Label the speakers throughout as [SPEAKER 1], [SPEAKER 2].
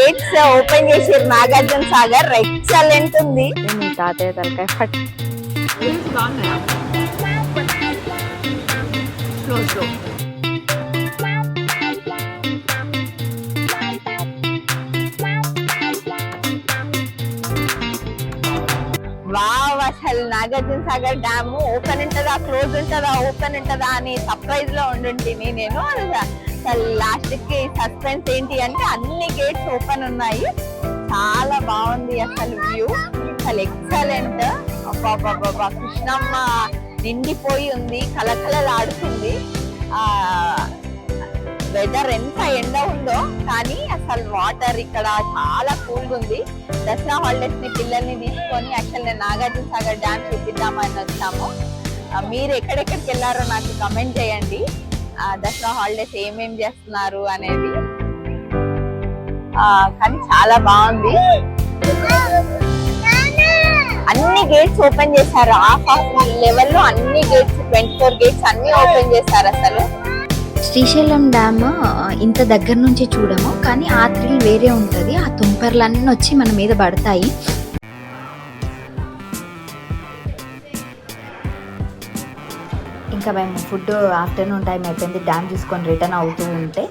[SPEAKER 1] Gates open చేసారు Nagarjuna Sagar excellent ఉంది?
[SPEAKER 2] మీ తాతయ్య తలకాయ ఫట్.
[SPEAKER 3] బాగున్నాయా స్లో స్లో
[SPEAKER 1] వావ్ అసలు నాగార్జున సాగర్ డ్యామ్ ఓపెన్ ఉంటుందా క్లోజ్ ఉంటుందా ఓపెన్ ఉంటుందా అని సర్ప్రైజ్లో ఉండుంటిని నేను అసలు లాస్ట్కి సస్పెన్స్ ఏంటి అంటే అన్ని గేట్స్ ఓపెన్ ఉన్నాయి. చాలా బాగుంది అసలు వ్యూ అసలు ఎక్సలెంట్ అబ్బాబ్బాబ్బా కృష్ణమ్మ నిండిపోయి ఉంది కలకలలాడుతుంది ఆ వెదర్ ఎంత ఎండ ఉందో కానీ అసలు వాటర్ ఇక్కడ చాలా కూల్గా ఉంది. దసరా హాలిడేస్ని పిల్లల్ని తీసుకొని యాక్చువల్ నేను నాగార్జున సాగర్ డ్యామ్ చూపిద్దామని వచ్చాము. మీరు ఎక్కడెక్కడికి వెళ్ళారో నాకు కమెంట్ చేయండి. దసరా హాలిడేస్ ఏమేం చేస్తున్నారు అనేది. కానీ చాలా బాగుంది. అన్ని గేట్స్ ఓపెన్ చేశారు. హాఫ్ ఆఫ్ లెవెల్లో అన్ని గేట్స్ ట్వంటీ ఫోర్ గేట్స్ అన్ని ఓపెన్ చేశారు అసలు.
[SPEAKER 2] శ్రీశైలం డ్యామ్ ఇంత దగ్గర నుంచి చూడము. కానీ ఆ థ్రిల్ వేరే ఉంటుంది. ఆ తుంపర్లన్నీ వచ్చి మన మీద పడతాయి. ఇంకా మేము ఫుడ్ ఆఫ్టర్నూన్ టైం అయిపోయింది డ్యామ్ చూసుకొని రిటర్న్ అవుతూ ఉంటే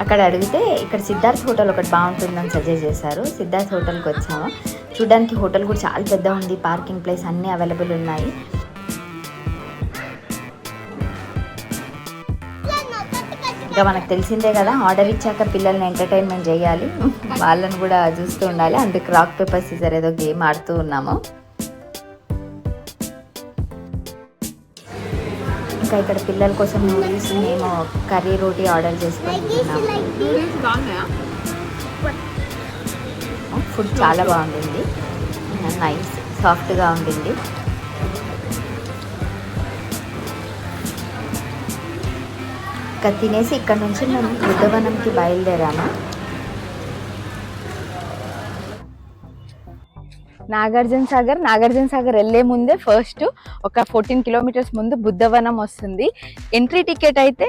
[SPEAKER 2] అక్కడ అడిగితే ఇక్కడ సిద్ధార్థ్ హోటల్ ఒకటి బాగుంటుందని సజెస్ట్ చేశారు. సిద్ధార్థ్ హోటల్కి వచ్చాము. చూడడానికి హోటల్ కూడా చాలా పెద్ద ఉంది పార్కింగ్ ప్లేస్ అన్నీ అవైలబుల్ ఉన్నాయి. ఇంకా మనకు తెలిసిందే కదా ఆర్డర్ ఇచ్చాక పిల్లల్ని ఎంటర్టైన్మెంట్ చేయాలి. వాళ్ళని కూడా చూస్తూ ఉండాలి. అందుకు రాక్ పేపర్ సీజర్ ఏదో గేమ్ ఆడుతూ ఉన్నాము. ఇంకా ఇక్కడ పిల్లల కోసం నూడిల్స్ మేము కర్రీ రోటీ ఆర్డర్ చేసుకుంటున్నాము ఫుడ్ చాలా బాగుండింది నైస్ సాఫ్ట్గా ఉండింది. ఇంకా తినేసి ఇక్కడ నుంచి మేము బుద్ధవనంకి బయలుదేరాము.
[SPEAKER 1] నాగార్జున సాగర్. నాగార్జున సాగర్ వెళ్ళే ముందే ఫస్ట్ ఒక ఫోర్టీన్ కిలోమీటర్స్ ముందు బుద్ధవనం వస్తుంది. ఎంట్రీ టికెట్ అయితే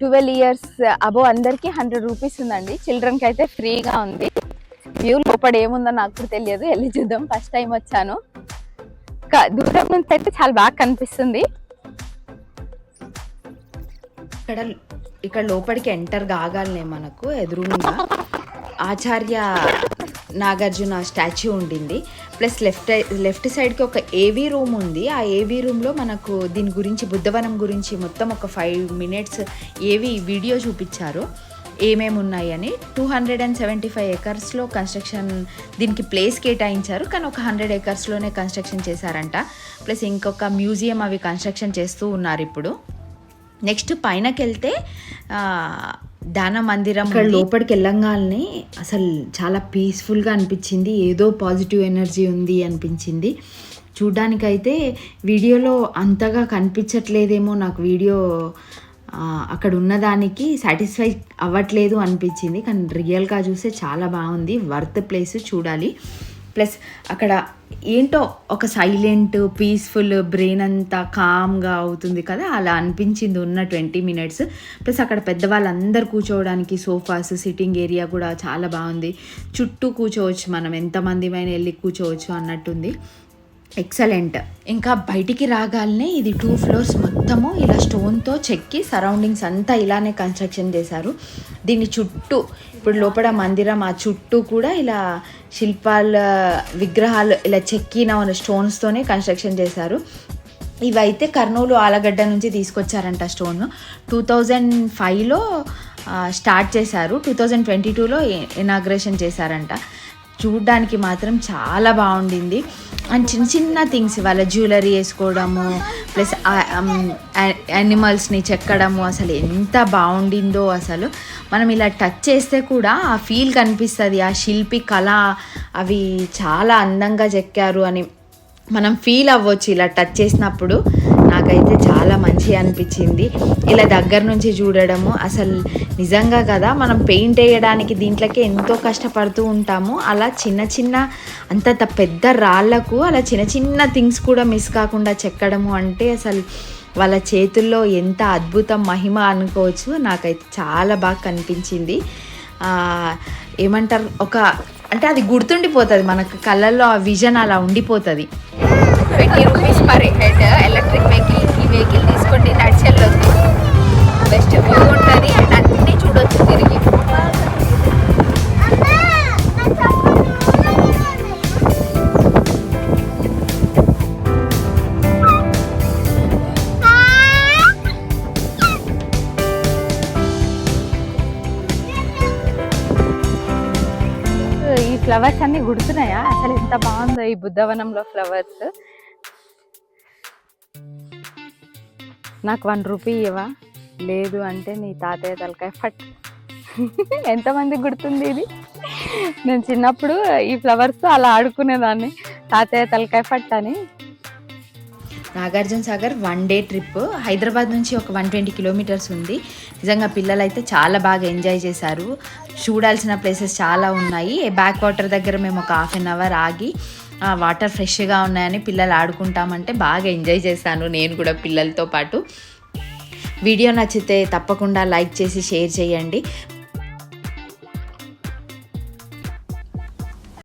[SPEAKER 1] ట్వెల్వ్ ఇయర్స్ అబో అందరికీ హండ్రెడ్ రూపీస్ ఉందండి. చిల్డ్రన్కి అయితే ఫ్రీగా ఉంది. వ్యూ లోపల ఏముందో నాకు కూడా తెలియదు. వెళ్ళి చూద్దాం. ఫస్ట్ టైం వచ్చాను. దూరం నుంచి అయితే చాలా బాగా కనిపిస్తుంది.
[SPEAKER 2] ఇక్కడ ఇక్కడ లోపలికి ఎంటర్ కాగాలనే మనకు ఎదురుగా ఆచార్య నాగార్జున స్టాచ్యూ ఉండింది. ప్లస్ లెఫ్ట్ లెఫ్ట్ సైడ్కి ఒక ఏవీ రూమ్ ఉంది. ఆ ఏవీ రూమ్లో మనకు దీని గురించి బుద్ధవనం గురించి మొత్తం ఒక ఫైవ్ మినిట్స్ ఏవి వీడియో చూపించారు. ఏమేమి ఉన్నాయని two hundred and seventy five ఏకర్స్లో construction దీనికి ప్లేస్ కేటాయించారు. కానీ ఒక హండ్రెడ్ ఏకర్స్లోనే కన్స్ట్రక్షన్ చేశారంట. ప్లస్ ఇంకొక మ్యూజియం అవి కన్స్ట్రక్షన్ చేస్తూ ఉన్నారు ఇప్పుడు. నెక్స్ట్ పైనకి వెళ్తే దాన మందిరం ఇక్కడ లోపలికి వెళ్ళంగానే అసలు చాలా పీస్ఫుల్గా అనిపించింది. ఏదో పాజిటివ్ ఎనర్జీ ఉంది అనిపించింది. చూడ్డానికైతే వీడియోలో అంతగా కనిపించట్లేదేమో నాకు వీడియో అక్కడ ఉన్నదానికి సాటిస్ఫై అవ్వట్లేదు అనిపించింది. కానీ రియల్గా చూస్తే చాలా బాగుంది. వర్త్ ప్లేస్ చూడాలి. ప్లస్ అక్కడ ఏంటో ఒక సైలెంట్ పీస్ఫుల్ బ్రెయిన్ అంతా కామ్గా అవుతుంది కదా అలా అనిపించింది ఉన్న ట్వంటీ మినిట్స్ ప్లస్ అక్కడ పెద్దవాళ్ళందరూ కూర్చోవడానికి సోఫాస్ సిట్టింగ్ ఏరియా కూడా చాలా బాగుంది. చుట్టూ కూర్చోవచ్చు మనం ఎంతమంది పైన వెళ్ళి కూర్చోవచ్చు అన్నట్టుంది. ఎక్సలెంట్ ఇంకా బయటికి రాగానే ఇది టూ ఫ్లోర్స్ మొత్తము ఇలా స్టోన్తో చెక్కి సరౌండింగ్స్ అంతా ఇలానే కన్స్ట్రక్షన్ చేశారు. దీని చుట్టూ ఇప్పుడు లోపల మందిరం ఆ చుట్టూ కూడా ఇలా శిల్పాల విగ్రహాలు ఇలా చెక్కిన స్టోన్స్తోనే కన్స్ట్రక్షన్ చేశారు. ఇవైతే కర్నూలు ఆలగడ్డ నుంచి తీసుకొచ్చారంట స్టోన్ టూ థౌజండ్ ఫైవ్లో స్టార్ట్ చేశారు. టూ థౌజండ్ ట్వంటీ టూలో ఇనాగ్రేషన్ చేశారంట. చూడ్డానికి మాత్రం చాలా బాగుండింది. అండ్ చిన్న చిన్న థింగ్స్ వాళ్ళ జ్యువెలరీ వేసుకోవడము ప్లస్ యానిమల్స్ని um, చెక్కడము అసలు ఎంత బాగుండిందో అసలు. మనం ఇలా టచ్ చేస్తే కూడా ఆ ఫీల్ కనిపిస్తుంది. ఆ శిల్పి కళ అవి చాలా అందంగా చెక్కారు అని మనం ఫీల్ అవ్వచ్చు ఇలా టచ్ చేసినప్పుడు. నాకైతే చాలా మంచి అనిపించింది. ఇలా దగ్గర నుంచి చూడడము అసలు నిజంగా కదా మనం పెయింట్ వేయడానికి దీంట్లోకి ఎంతో కష్టపడుతూ ఉంటాము. అలా చిన్న చిన్న అంత త- పెద్ద రాళ్ళకు అలా చిన్న చిన్న థింగ్స్ కూడా మిస్ కాకుండా చెక్కడము అంటే అసలు వాళ్ళ చేతుల్లో ఎంత అద్భుతం మహిమ అనుకోవచ్చు. నాకైతే చాలా బాగా కనిపించింది. ఏమంటారు ఒక అంటే అది గుర్తుండిపోతుంది. మనకు కళ్ళల్లో ఆ విజన్ అలా ఉండిపోతుంది. ట్వంటీ రూపీస్
[SPEAKER 1] ఫ్లవర్స్ అన్ని గుడుతున్నాయా? అసలు ఎంత బాగుందో ఈ బుద్ధవనంలో ఫ్లవర్స్ నాకు వన్ రూపీ ఇవ్వా లేదు అంటే నీ తాతయ్య తలకాయ ఫట్. ఎంతమంది గుర్తుంది ఇది? నేను చిన్నప్పుడు ఈ ఫ్లవర్స్ అలా ఆడుకునేదాన్ని. తాతయ్య తలకాయ ఫట్ అని.
[SPEAKER 2] Nagarjuna Sagar one day trip. Hyderabad నుంచి ఒక వన్ ట్వంటీ కిలోమీటర్స్ ఉంది. నిజంగా పిల్లలు అయితే చాలా బాగా ఎంజాయ్ చేశారు. చూడాల్సిన ప్లేసెస్ చాలా ఉన్నాయి. బ్యాక్ వాటర్ దగ్గర మేము ఒక హాఫ్ అన్ అవర్ ఆగి వాటర్ ఫ్రెష్గా ఉన్నాయని పిల్లలు ఆడుకుంటామంటే బాగా ఎంజాయ్ చేశాను నేను కూడా పిల్లలతో పాటు. వీడియో నచ్చితే తప్పకుండా లైక్ చేసి షేర్ చేయండి.